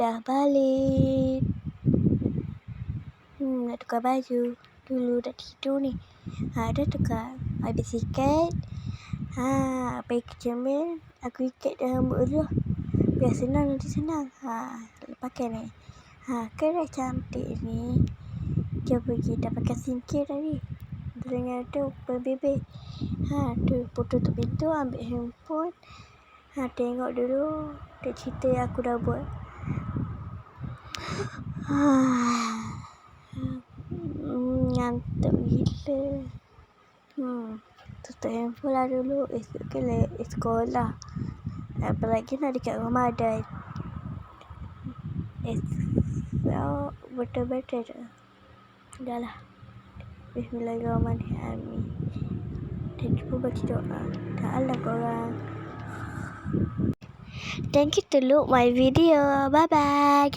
dah balik. Hmm, nak tukar baju. Dulu dah tidur ni. Ha, dah tukar. Habis sikat. Ha, pergi ke cermin. Aku ikat dah rambut dulu. Biar senang nanti senang. Ha, pakai ni. Ha, kan dah cantik ni. Jom pergi. Dah pakai skincare tadi. Dengan tu, berbebe. Ha, tu, pun tutup pintu. Ambil handphone. Ha, tengok dulu. Tak cerita yang aku dah buat. Ngantuk gila. Hmm, tutup handphone lah dulu. Esok kan sekolah. Apalagi nak dekat Ramadan. Esok betul-betul tu. Dah lah. Bismillahirrahmanirrahim. Dan cuba baca doa. Tak Allah korang. Thank you to look my video. Bye bye.